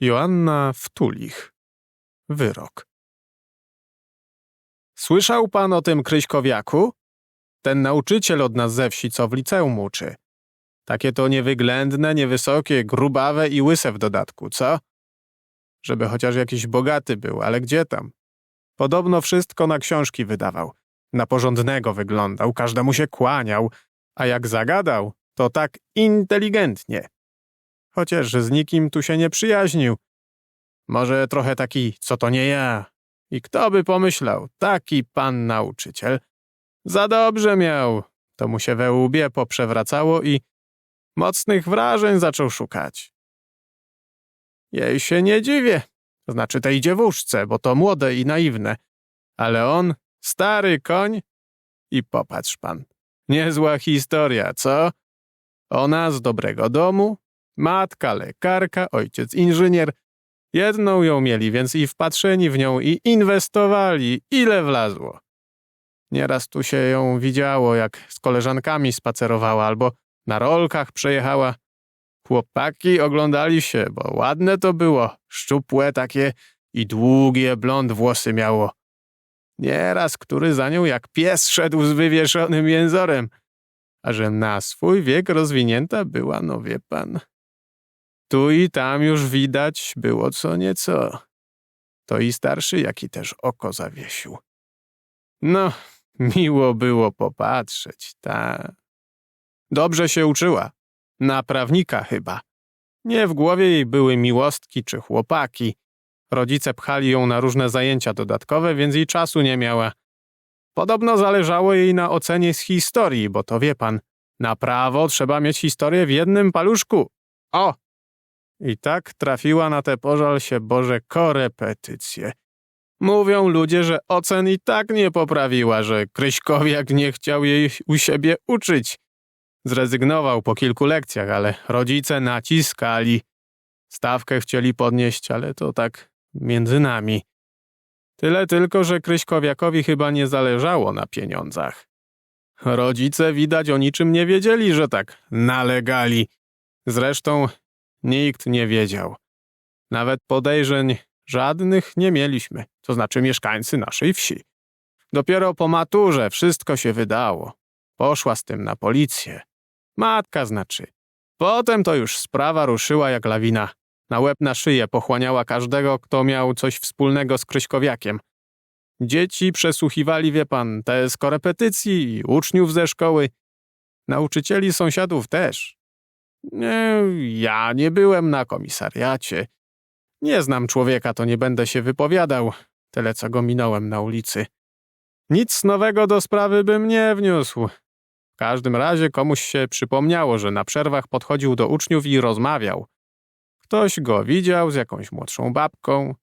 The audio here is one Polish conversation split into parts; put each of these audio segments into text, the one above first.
Joanna Wtulich. Wyrok. Słyszał pan o tym Kryśkowiaku? Ten nauczyciel od nas ze wsi, co w liceum uczy. Takie to niewyględne, niewysokie, grubawe i łyse w dodatku, co? Żeby chociaż jakiś bogaty był, ale gdzie tam? Podobno wszystko na książki wydawał. Na porządnego wyglądał, każdemu się kłaniał, a jak zagadał, to tak inteligentnie. Chociaż z nikim tu się nie przyjaźnił. Może trochę taki, co to nie ja. I kto by pomyślał, taki pan nauczyciel. Za dobrze miał. To mu się we łbie poprzewracało i mocnych wrażeń zaczął szukać. Jej się nie dziwię. Znaczy tej dziewuszce, bo to młode i naiwne. Ale on, stary koń i popatrz pan. Niezła historia, co? Ona z dobrego domu, matka lekarka, ojciec inżynier. Jedną ją mieli, więc i wpatrzeni w nią i inwestowali, ile wlazło. Nieraz tu się ją widziało, jak z koleżankami spacerowała albo na rolkach przejechała. Chłopaki oglądali się, bo ładne to było, szczupłe takie i długie blond włosy miało. Nieraz który za nią jak pies szedł z wywieszonym jęzorem, a że na swój wiek rozwinięta była, no wie pan. Tu i tam już widać było co nieco. To i starszy, jak i też oko zawiesił. No, miło było popatrzeć, ta. Dobrze się uczyła. Na prawnika chyba. Nie w głowie jej były miłostki czy chłopaki. Rodzice pchali ją na różne zajęcia dodatkowe, więc jej czasu nie miała. Podobno zależało jej na ocenie z historii, bo to wie pan, na prawo trzeba mieć historię w jednym paluszku. O! I tak trafiła na te pożal się Boże korepetycje. Mówią ludzie, że ocen i tak nie poprawiła, że Kryśkowiak nie chciał jej u siebie uczyć. Zrezygnował po kilku lekcjach, ale rodzice naciskali. Stawkę chcieli podnieść, ale to tak między nami. Tyle tylko, że Kryśkowiakowi chyba nie zależało na pieniądzach. Rodzice widać o niczym nie wiedzieli, że tak nalegali. Zresztą nikt nie wiedział. Nawet podejrzeń żadnych nie mieliśmy, to znaczy mieszkańcy naszej wsi. Dopiero po maturze wszystko się wydało. Poszła z tym na policję. Matka znaczy. Potem to już sprawa ruszyła jak lawina. Na łeb na szyję pochłaniała każdego, kto miał coś wspólnego z Kryśkowiakiem. Dzieci przesłuchiwali, wie pan, te z korepetycji i uczniów ze szkoły. Nauczycieli sąsiadów też. Nie, ja nie byłem na komisariacie. Nie znam człowieka, to nie będę się wypowiadał. Tyle, co go minąłem na ulicy. Nic nowego do sprawy bym nie wniósł. W każdym razie komuś się przypomniało, że na przerwach podchodził do uczniów i rozmawiał. Ktoś go widział z jakąś młodszą babką,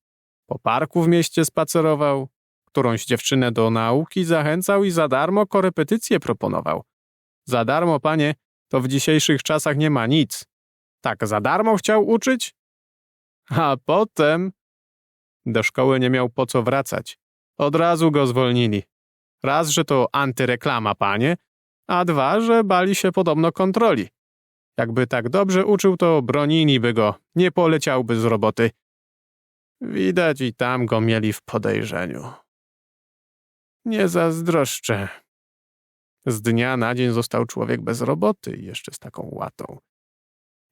po parku w mieście spacerował, którąś dziewczynę do nauki zachęcał i za darmo korepetycje proponował. Za darmo, panie, to w dzisiejszych czasach nie ma nic. Tak za darmo chciał uczyć? A potem do szkoły nie miał po co wracać. Od razu go zwolnili. Raz, że to antyreklama, panie, a dwa, że bali się podobno kontroli. Jakby tak dobrze uczył, to broniliby go, nie poleciałby z roboty. Widać i tam go mieli w podejrzeniu. Nie zazdroszczę. Z dnia na dzień został człowiek bez roboty i jeszcze z taką łatą.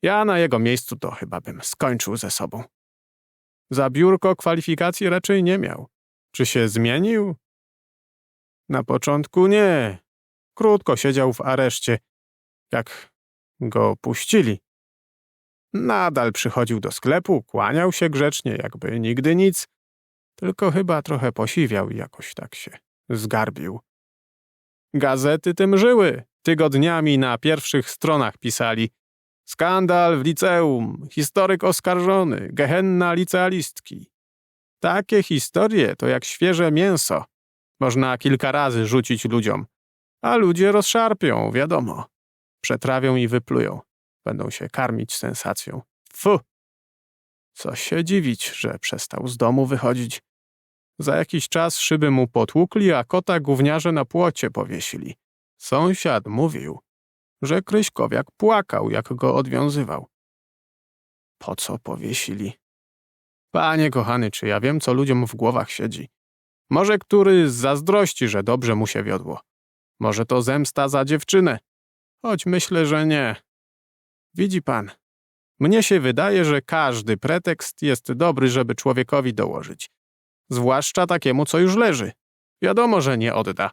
Ja na jego miejscu to chyba bym skończył ze sobą. Za biurko kwalifikacji raczej nie miał. Czy się zmienił? Na początku nie. Krótko siedział w areszcie. Jak go puścili. Nadal przychodził do sklepu, kłaniał się grzecznie, jakby nigdy nic, tylko chyba trochę posiwiał i jakoś tak się zgarbił. Gazety tym żyły. Tygodniami na pierwszych stronach pisali Skandal w liceum, historyk oskarżony, gehenna licealistki. Takie historie to jak świeże mięso. Można kilka razy rzucić ludziom, a ludzie rozszarpią, wiadomo. Przetrawią i wyplują. Będą się karmić sensacją. Fu! Co się dziwić, że przestał z domu wychodzić. Za jakiś czas szyby mu potłukli, a kota gówniarze na płocie powiesili. Sąsiad mówił, że Kryśkowiak płakał, jak go odwiązywał. Po co powiesili? Panie kochany, czy ja wiem, co ludziom w głowach siedzi? Może który z zazdrości, że dobrze mu się wiodło. Może to zemsta za dziewczynę. Choć myślę, że nie. Widzi pan, mnie się wydaje, że każdy pretekst jest dobry, żeby człowiekowi dołożyć. Zwłaszcza takiemu, co już leży. Wiadomo, że nie odda.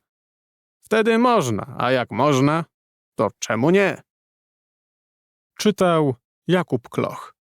Wtedy można, a jak można, to czemu nie? Czytał Jakub Kloch.